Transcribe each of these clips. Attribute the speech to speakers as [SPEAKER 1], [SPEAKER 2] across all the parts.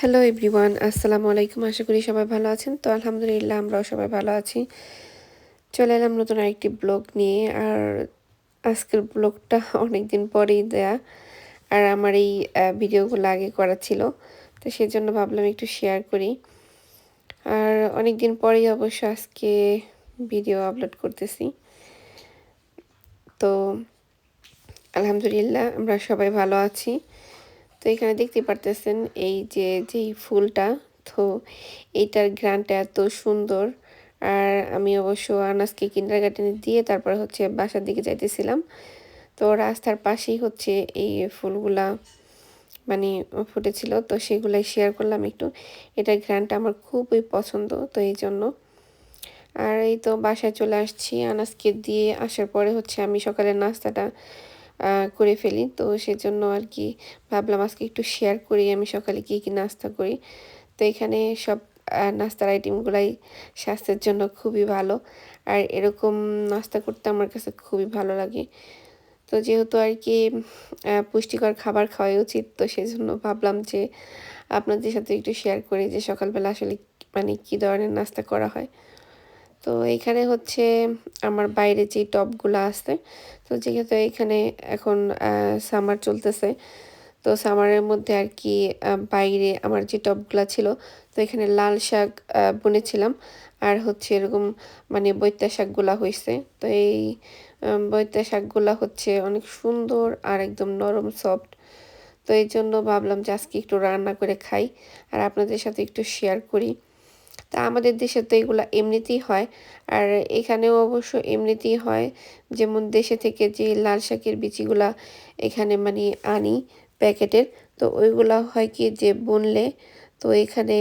[SPEAKER 1] Hello everyone আসসালামু আলাইকুম আশা করি সবাই ভালো আছেন তো আলহামদুলিল্লাহ আমরাও সবাই ভালো আছি চলে এলাম নতুন আরেকটি ব্লগ নিয়ে আর আজকের ব্লগটা অনেক দিন পরেই দেয়া আর আমার এই ভিডিওগুলো আগে করা ছিল তো সেজন্য ভাবলাম একটু শেয়ার করি আর অনেক দিন পরেই অবশ্য আজকে ভিডিও আপলোড করতেছি তো আলহামদুলিল্লাহ আমরা সবাই ভালো আছি তো এখানে দেখতে পারতেছেন এই যে, যেই ফুলটা, তো এইটার গ্রানটা এত সুন্দর। আর আমি অবশ্য আনাসকে কিন্ডার গার্ডেনে দিয়ে তারপর হচ্ছে বাসার দিকে যাইতেছিলাম। তো রাস্তার পাশেই হচ্ছে এই ফুলগুলা মানে ফুটেছিল, তো সেগুলাই শেয়ার করলাম একটু। এটার গ্রানটা আমার খুবই পছন্দ, তো এই জন্য। আর এই তো বাসায় চলে আসছি আনাসকে দিয়ে আসার পরে হচ্ছে আমি সকালের নাস্তাটা করে ফেলি। তো সেজন্য আর কি ভাবলাম আজকে একটু শেয়ার করি, আমি সকালে কী কী নাস্তা করি। তো এখানে সব নাস্তার আইটেমগুলাই স্বাস্থ্যের জন্য খুবই ভালো। আর এরকম নাস্তা করতে আমার কাছে খুবই ভালো লাগে। তো যেহেতু আর কি পুষ্টিকর খাবার খাওয়াই উচিত, তো সেই জন্য ভাবলাম যে আপনাদের সাথে একটু শেয়ার করি যে সকালবেলা আসলে মানে কী ধরনের নাস্তা করা হয়। তো এইখানে হচ্ছে আমার বাইরে যে টপগুলো আছে, তো যেহেতু এখানে এখন সামার চলতেছে, তো সামারের মধ্যে আর কি বাইরে আমার যে টপগুলো ছিল, তো এখানে লাল শাক বুনেছিলাম। আর হচ্ছে এরকম মানে বৈত্যা শাকগুলা হয়েছে তো এই বৈত্যা শাকগুলা হচ্ছে অনেক সুন্দর আর একদম নরম সফট তো এই জন্য ভাবলাম যে আজকে একটু রান্না করে খাই, আর আপনাদের সাথে একটু শেয়ার করি। তা আমাদের দেশে তো এগুলো এমনিতেই হয়। আর এখানেও অবশ্য এমনিতেই হয়, যেমন দেশে থেকে যে লাল শাকের বিচিগুলা এখানে মানে আনি প্যাকেটের, তো ওইগুলা হয় কি যে বুনলে তো এখানে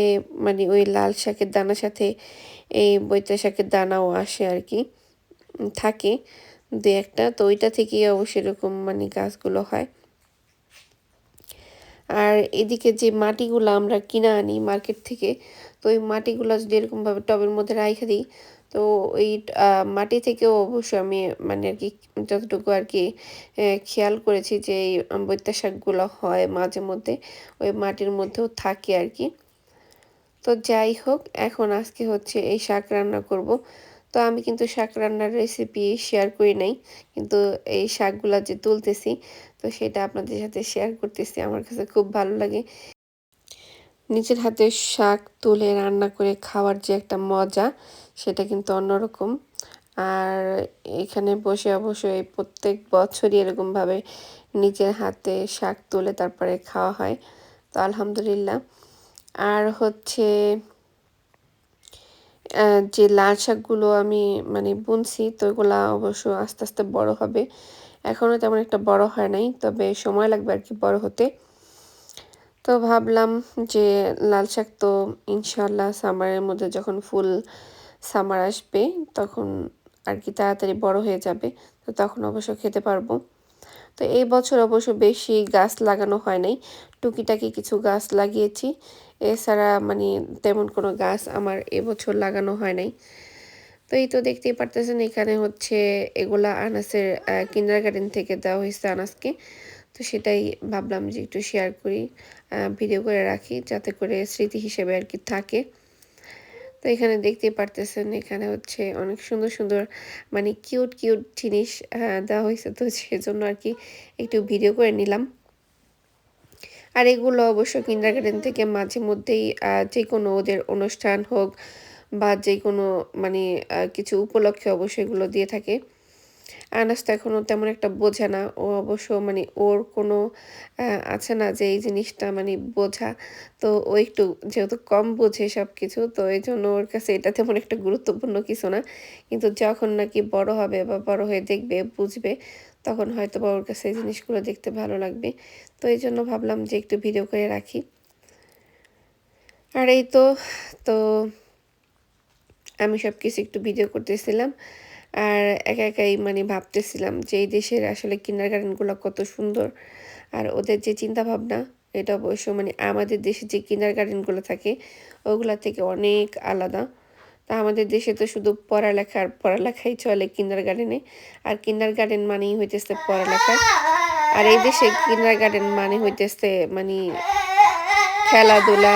[SPEAKER 1] মানে ওই লাল শাকের দানার সাথে এই বৈতা শাকের দানাও আসে আর কি থাকে দু একটা, তো ওইটা থেকেই অবশ্য এরকম মানে গাছগুলো হয়। আর এদিকে যে মাটিগুলো আমরা কিনা আনি মার্কেট থেকে তো ওই মাটিগুলো যদি এরকমভাবে টবের মধ্যে রাইখে দিই, তো ওই মাটি থেকেও অবশ্য আমি মানে আর কি যতটুকু আর কি খেয়াল করেছি যে এই বৈত্যা শাকগুলো হয় মাঝে মধ্যে, ওই মাটির মধ্যেও থাকে আর কি। তো যাই হোক, এখন আজকে হচ্ছে এই শাক রান্না করব। তো আমি কিন্তু শাক রান্নার রেসিপি শেয়ার করি নাই, কিন্তু এই শাকগুলা যে তুলতেছি, তো সেটা আপনাদের সাথে শেয়ার করতেছি, আমার কাছে খুব ভালো লাগে। নিজের হাতে শাক তুলে রান্না করে খাওয়ার যে একটা মজা, সেটা কিন্তু অন্যরকম। আর এখানে বসে অবশ্যই প্রত্যেক বছরই এরকমভাবে নিজের হাতে শাক তুলে তারপরে খাওয়া হয়। তো আলহামদুলিল্লাহ। আর হচ্ছে যে লাল শাকগুলো আমি মানে বুনছি, তো এগুলো অবশ্য আস্তে আস্তে বড় হবে। এখনও তেমন একটা বড় হয় নাই, তবে সময় লাগবে আর কি বড় হতে। তো ভাবলাম যে লাল শাক তো ইনশাল্লাহ সামারের মধ্যে যখন ফুল সামার আসবে, তখন আর কি তাড়াতাড়ি বড় হয়ে যাবে, তো তখন অবশ্য খেতে পারব। তো এই বছর অবশ্য বেশি গাছ লাগানো হয় নাই, টুকিটাকি কিছু গাছ লাগিয়েছি। এছাড়া মানে তেমন কোনো গাছ আমার এবছর লাগানো হয় নাই। তো এই তো দেখতেই পারতেছেন, এখানে হচ্ছে এগুলা আনাসের কিন্ডার গার্ডেন থেকে দেওয়া হয়েছে আনাসকে। তো সেটাই ভাবলাম যে একটু শেয়ার করি ভিডিও করে রাখি যাতে করে স্মৃতি হিসেবে আর কি থাকে। তো এখানে দেখতেই পারতেছেন, এখানে হচ্ছে অনেক সুন্দর সুন্দর মানে কিউট কিউট জিনিস দেওয়া হয়েছে। তো সেজন্য আর কি একটু ভিডিও করে নিলাম। আর এগুলো অবশ্য কিন্ডার গার্ডেন থেকে মাঝে মধ্যেই যে কোনো ওদের অনুষ্ঠান হোক বা যে কোনো মানে কিছু উপলক্ষে অবশ্যই এগুলো দিয়ে থাকে। আনাস তো এখনও তেমন একটা বোঝে না। ও অবশ্য মানে ওর কোনো আছে না যে এই জিনিসটা মানে বোঝা। তো ও একটু যেহেতু কম বোঝে সব কিছু তো এই জন্য ওর কাছে এটা তেমন একটা গুরুত্বপূর্ণ কিছু না। কিন্তু যখন নাকি বড় হবে বা বড় হয়ে দেখবে, বুঝবে, তখন হয়তো বা ওর কাছে এই জিনিসগুলো দেখতে ভালো লাগবে। তো এই জন্য ভাবলাম যে একটু ভিডিও করে রাখি। আর এই তো তো আমি সব কিছু একটু ভিডিও করতেছিলাম। আর একা একাই মানে ভাবতেছিলাম যে এই দেশের আসলে কিন্ডার গার্ডেনগুলো কত সুন্দর। আর ওদের যে চিন্তা ভাবনা এটা অবশ্য মানে আমাদের দেশে যে কিন্ডার গার্ডেনগুলো থাকে, ওগুলা থেকে অনেক আলাদা। তা আমাদের দেশে তো শুধু পড়ালেখা আর পড়ালেখাই চলে কিন্ডার গার্ডেনে আর কিন্ডার গার্ডেন মানেই হইতেছে পড়ালেখা। আর এই দেশে কিন্ডার গার্ডেন মানে হইতেছে মানে খেলাধুলা।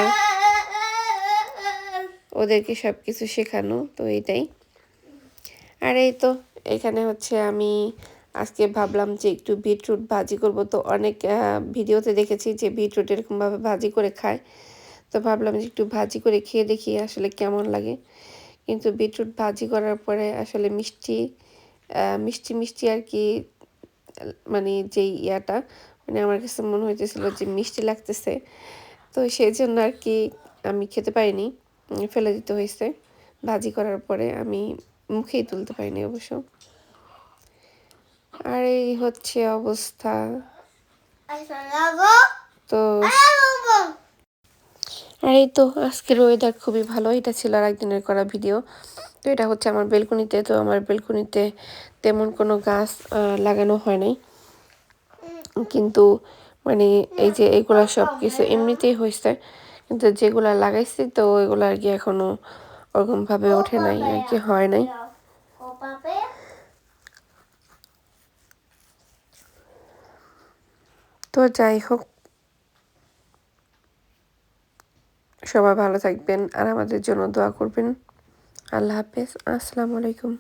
[SPEAKER 1] ওদেরকে সব কিছু শেখানো, তো এইটাই আর এই তো, এখানে হচ্ছে আমি আজকে ভাবলাম যে একটু বিটরুট ভাজি করব। তো অনেক ভিডিওতে দেখেছি যে বিটরুট এরকমভাবে ভাজি করে খায়। তো ভাবলাম যে একটু ভাজি করে খেয়ে দেখি আসলে কেমন লাগে। কিন্তু বিটরুট ভাজি করার পরে আসলে মিষ্টি মিষ্টি মিষ্টি আর কি মানে যেই ইয়াটা মানে আমার কাছে মনে হইতেছিল যে মিষ্টি লাগতেছে। তো সেই জন্য আর কি আমি খেতে পারিনি, ফেলে দিতে হয়েছে ভাজি করার পরে আমি মুখেই তুলতে পারিনি অবশ্য। আর এই হচ্ছে অবস্থা। তো আর এই তো আজকের ওয়েদার খুবই ভালো, এটা ছিল আর একদিনের করা ভিডিও তো এটা হচ্ছে আমার বেলকুনিতে তো আমার বেলকুনিতে তেমন কোনো গাছ লাগানো হয় নাই। কিন্তু মানে এই যে এগুলা সব কিছু এমনিতেই হয়েছে। কিন্তু যেগুলা লাগাইছি তো ওইগুলো আর কি এখনও ওরকমভাবে ওঠে নাই আর কি হয় নাই? তো যাই হোক সবাই ভালো থাকবেন আর আমাদের জন্য দোয়া করবেন। আল্লাহ হাফেজ আসসালামু আলাইকুম।